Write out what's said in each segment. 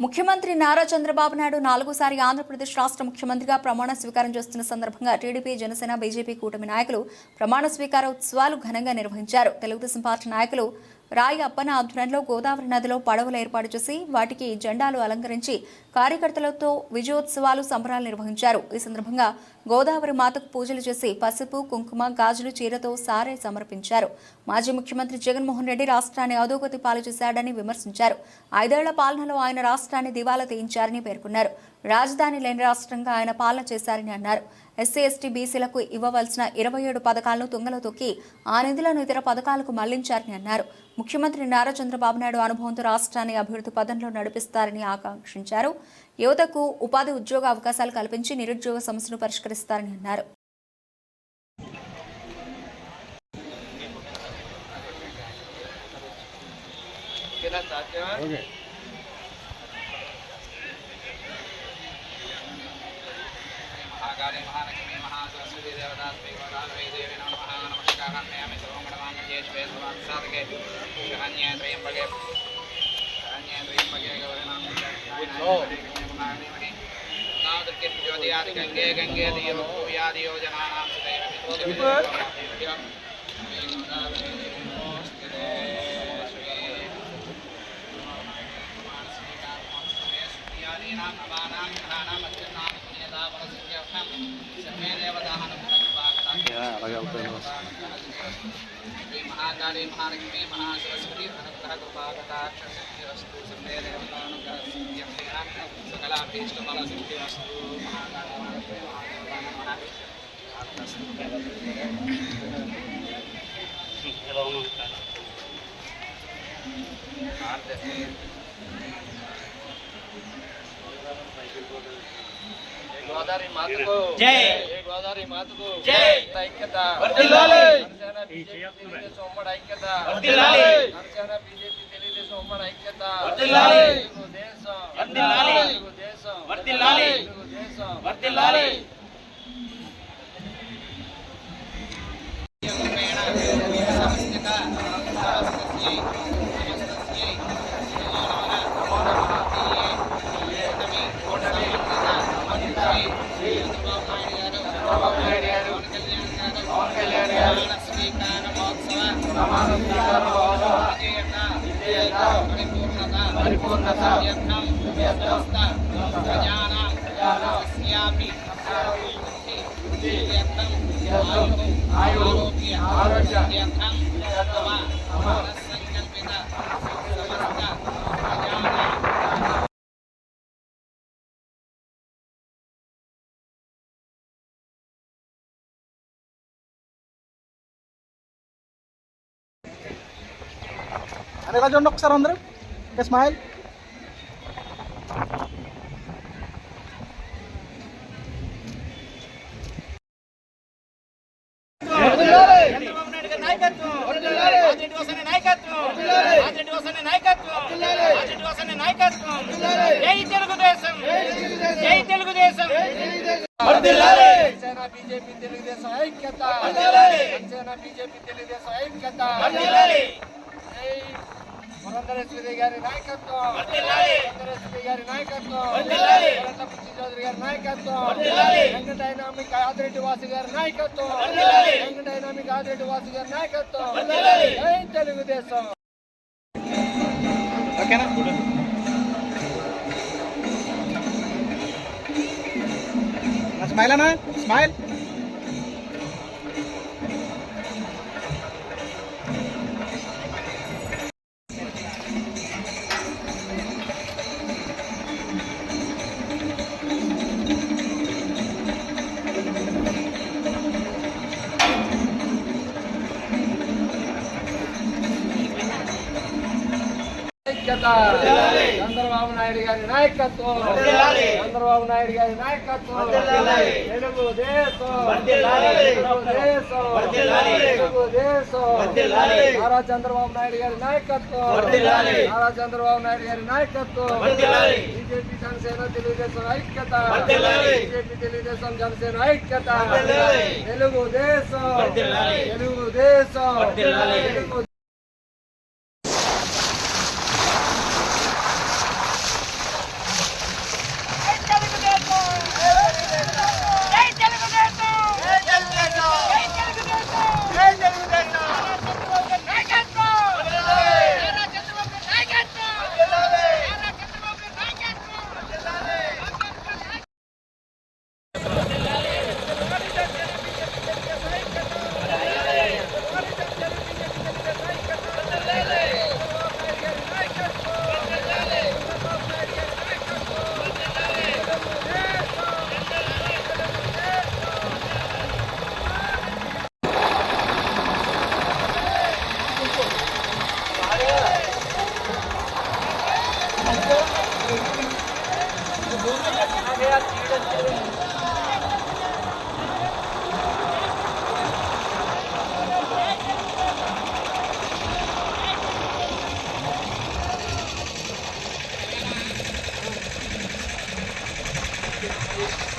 ముఖ్యమంత్రి నారా చంద్రబాబు నాయుడు నాలుగోసారి ఆంధ్రప్రదేశ్ రాష్ట్ర ముఖ్యమంత్రిగా ప్రమాణ స్వీకారం చేస్తున్న సందర్భంగా టీడీపీ జనసేన బీజేపీ కూటమి నాయకులు ప్రమాణ స్వీకార ఉత్సవాలు ఘనంగా నిర్వహించారు. తెలుగుదేశం పార్టీ నాయకులు రాయి అప్పన ఆధ్వర్యంలో గోదావరి నదిలో పడవలు ఏర్పాటు చేసి వాటికి జెండాలు అలంకరించి కార్యకర్తలతో విజయోత్సవాలు సంబరాలు నిర్వహించారు. ఈ సందర్భంగా గోదావరి మాతకు పూజలు చేసి పసుపు కుంకుమ గాజులు చీరతో సారే సమర్పించారు. మాజీ ముఖ్యమంత్రి జగన్మోహన్ రెడ్డి రాష్ట్రాన్ని అధోగతి పాలు చేశాడని విమర్శించారు. ఐదేళ్ళ పాలనలో ఆయన రాష్ట్రాన్ని దివాలా తీయించారని పేర్కొన్నారు. రాజధాని లేని రాష్ట్రంగా ఆయన పాలన చేశారని అన్నారు. ఎస్సీ ఎస్టీ బీసీలకు ఇవ్వవలసిన ఇరవై ఏడు పథకాలను తుంగలో తొక్కి ఆ నిధులను ఇతర పథకాలకు మళ్ళించారని అన్నారు. ముఖ్యమంత్రి నారా చంద్రబాబు నాయుడు అనుభవంతో రాష్ట్రాన్ని అభివృద్ధి పదంలో నడిపిస్తారని ఆకాంక్షించారు. యువతకు ఉపాధి ఉద్యోగ అవకాశాలు కల్పించి నిరుద్యోగ సమస్యను పరిష్కరిస్తారని అన్నారు ఓకే महाकाली महालक्ष्मी महासरस्वती देवतास्मै गोदावरी देवी नमः नमस्काराम्यामि सर्वमङ्गलमाङ्गल्ये शिवे सर्वार्थसाधके शरण्ये त्र्यम्बके शरण्ये त्र्यम्बके गौरनामि गंगे गंगे दियो यादियो जनानां सर्वे देवताः नमः Ya, Jai. pakai గోదావరి మాతకు జై. ఐక్యత. ఉమ్మడి ఐక్యత. జనసేన బీజేపీ తెలుగుదేశం ఉమ్మడి ఐక్యత. వర్ధిల్లాలి. తెలుగుదేశం. వర్ధిల్లాలి. తెలుగుదేశం. అని ఇలా చూడండి ఒకసారి అందరూ స్మైల్ చంద్రబాబు నాయుడు గారి నాయకత్వం రాజరెడ్డి వసన్న నాయకత్వం రాజరెడ్డి వసన్న నాయకత్వం రాజరెడ్డి వసన్న నాయకత్వం జై తెలుగుదేశం జై తెలుగుదేశం జనసేన బీజేపీ తెలుగుదేశం ఐక్యత జనసేన బీజేపీ తెలుగుదేశం ఐక్యత జై పురంధరేశ్వరి గారి నాయకత్వం. పురంధరేశ్వరి గారి నాయకత్వం. పురంధ బుద్ధి చౌదరి గారి నాయకత్వం. వెంకట డైనామిక్ ఆదిరెడ్డి వాసు గారి నాయకత్వం. వెంకట డైనామిక్ ఆదిరెడ్డి వాసు గారి నాయకత్వం. జై తెలుగుదేశం. ఓకేనా? స్మైల్ అన్నా? స్మైల్. నాయుడు గారి నాయకత్వం. చంద్రబాబు నాయుడు గారి నాయకత్వం. తెలుగు దేశం. తెలుగు దేశం. తెలుగు దేశం. నారా చంద్రబాబు నాయుడు గారి నాయకత్వం. నారా చంద్రబాబు నాయుడు గారి నాయకత్వం. బీజేపీ జనసేన తెలుగుదేశం ఐక్యత. బీజేపీ తెలుగుదేశం జనసేన ఐక్యత. Telugu Gracias.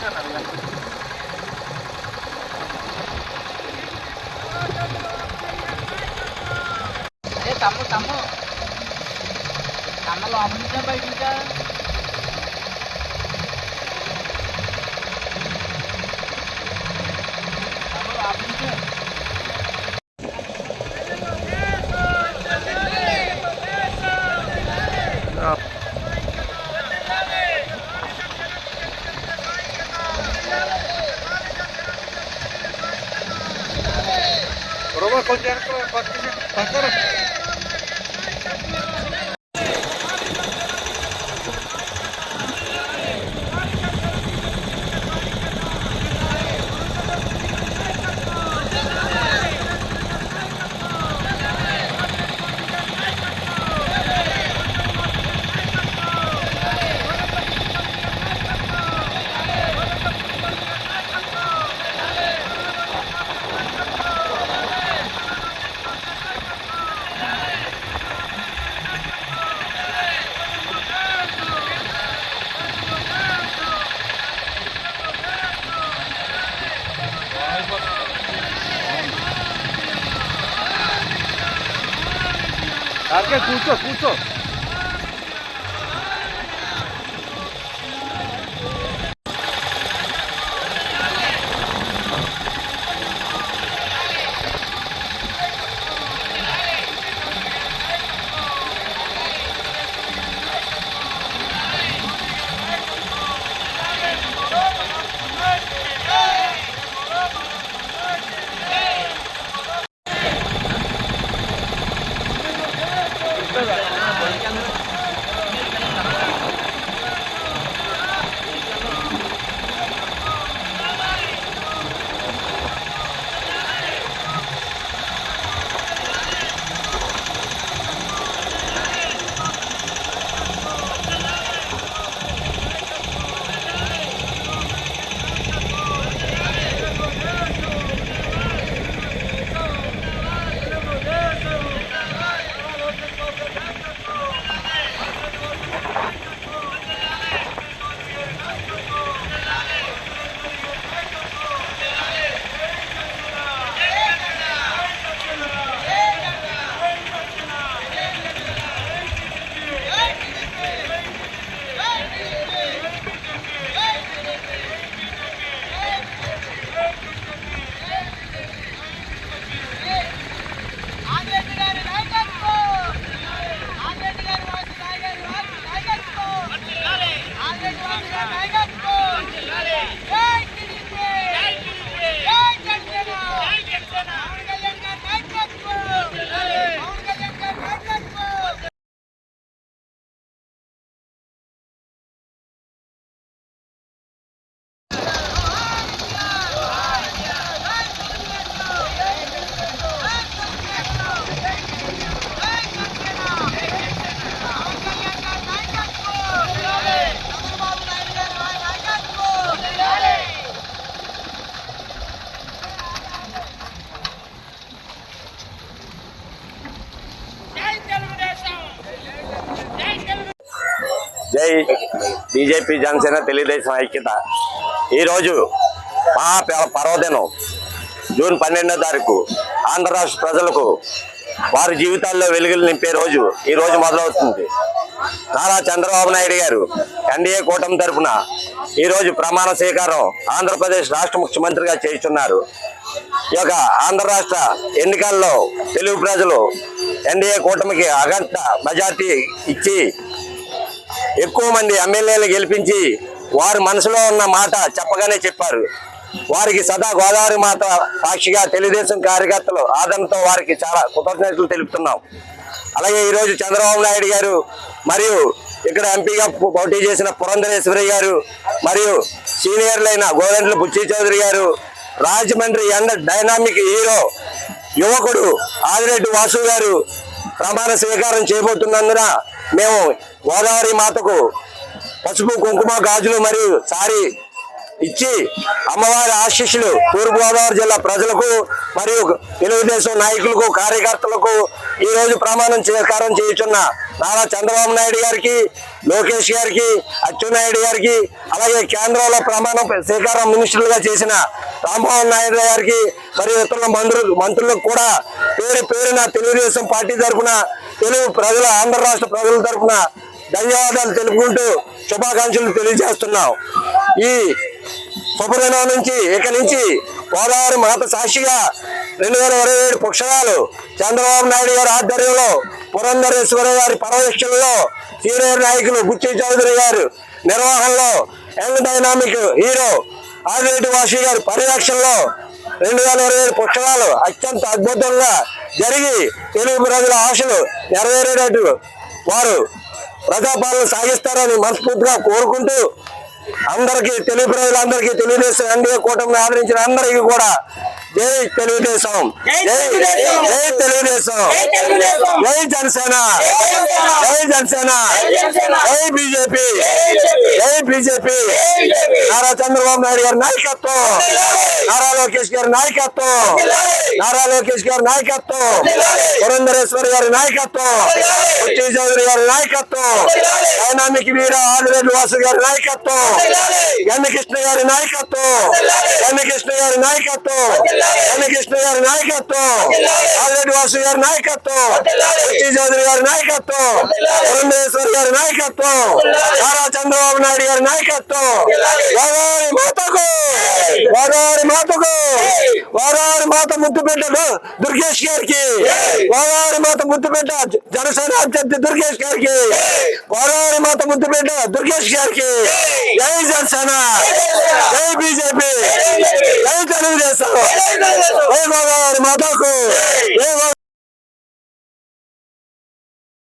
Thank you. 不坐不坐 BJP Janasena Telugu Desam ఐక్యత. ఈరోజు మహా ప- పర్వదినం జూన్ పన్నెండో తారీఖు ఆంధ్ర రాష్ట్ర ప్రజలకు వారి జీవితాల్లో వెలుగులు నింపే రోజు ఈ రోజు మొదలవుతుంది. నారా చంద్రబాబు నాయుడు గారు ఎన్డీఏ కూటమి తరపున ఈరోజు ప్రమాణ స్వీకారం ఆంధ్రప్రదేశ్ రాష్ట్ర ముఖ్యమంత్రిగా చేస్తున్నారు. ఈ యొక్క ఆంధ్ర రాష్ట్ర ఎన్నికల్లో తెలుగు ప్రజలు ఎన్డీఏ కూటమికి అగంట మెజార్టీ ఇచ్చి ఎక్కువ మంది ఎమ్మెల్యేలు గెలిపించి వారు మనసులో ఉన్న మాట చెప్పగానే చెప్పారు. వారికి సదా గోదావరి మాత సాక్షిగా తెలుగుదేశం కార్యకర్తలు ఆదరణతో వారికి చాలా కృతజ్ఞతలు తెలుపుతున్నాం. అలాగే ఈరోజు చంద్రబాబు నాయుడు గారు మరియు ఇక్కడ ఎంపీగా పోటీ చేసిన పురంధరేశ్వరి గారు మరియు సీనియర్లైన గోదండ్ల బుచ్చి చౌదరి గారు రాజమండ్రి ఎండ డైనామిక్ హీరో యువకుడు ఆదిరెడ్డి వాసు గారు ప్రమాణ స్వీకారం చేయబోతున్నందున మేము గోదావరి మాతకు పసుపు కుంకుమ గాజులు మరియు సారీ ఇచ్చి అమ్మవారి ఆశీస్సులు తూర్పుగోదావరి జిల్లా ప్రజలకు మరియు తెలుగుదేశం నాయకులకు కార్యకర్తలకు ఈరోజు ప్రమాణం స్వీకారం చేయుచున్న నారా చంద్రబాబు నాయుడు గారికి లోకేష్ గారికి అచ్చెన్నాయుడు గారికి అలాగే కేంద్రంలో ప్రమాణం స్వీకారం మినిస్టర్లుగా చేసిన రామ్మోహన్ నాయుడు గారికి మరియు ఇతరుల మంత్రులు మంత్రులకు కూడా పేరు పేరున తెలుగుదేశం పార్టీ తరఫున తెలుగు ప్రజల ఆంధ్ర రాష్ట్ర ప్రజల తరఫున ధన్యవాదాలు తెలుపుకుంటూ శుభాకాంక్షలు తెలియజేస్తున్నాం. ఈ శుభదినం నుంచి ఇక నుంచి గోదావరి మాత సాక్షిగా రెండు వేల ఇరవై ఏడు పుక్షరాలు చంద్రబాబు నాయుడు గారి ఆధ్వర్యంలో పురంధరేశ్వర గారి పర్యవేక్షణలో సీనియర్ నాయకులు బుచ్చి చౌదరి గారు నిర్వహణలో యంగ్ డైనామిక్ హీరో ఆదిరెడ్డి వాసి గారి పర్యవేక్షణలో రెండు వేల ఇరవై ఏడు పుక్షరాలు అత్యంత అద్భుతంగా జరిగి తెలుగు ప్రజల ఆశలు నెరవేరేటట్టు వారు ప్రజాపాలన సాగిస్తారని మనస్ఫూర్తిగా కోరుకుంటూ అందరికీ తెలుగు ప్రజలందరికీ తెలుగుదేశం ఎన్డీఏ కూటమిని ఆదరించిన అందరికీ కూడా జై తెలుగుదేశం. జై తెలుగుదేశం. జై జనసేన. జనసేన జై బీజేపీ జై బీజేపీ నారా చంద్రబాబు నాయుడు గారి నాయకత్వం నారా లోకేష్ గారి నాయకత్వం నారా లోకేష్ గారి నాయకత్వం పురంధరేశ్వరి గారి నాయకత్వం ఉచ్చి చౌదరి గారి నాయకత్వం డైనామిక్ వీర ఆదిరెడ్డి వాసు గారి నాయకత్వం ఎన్ కృష్ణ గారి నాయకత్వం ఎన్ కృష్ణ గారి నాయకత్వం ఎన్ కృష్ణ గారి నాయకత్వం ఆదిరెడ్డి వాసు గారి నాయకత్వం ఉచ్చి చౌదరి గారి నాయకత్వం పురంధరేశ్వరి గారి నాయకత్వం నారా చంద్రబాబు నాయుడు గారి నాయకత్వం గోదావరి మాతకు గోదావరి మాతకు గోదావరి మాత ముద్దు పెట్టడు దుర్గేష్ గారికి గోదావరి మాత ముద్దు పెట్ట జనసేన అభ్యర్థి దుర్గేష్ గారికి గోదావరి మాత ముద్దు పెట్ట దుర్గేష్ గారికి జై జనసేన జై బీజేపీ జై తెలుగుదేశం జై గోదావరి మాతకు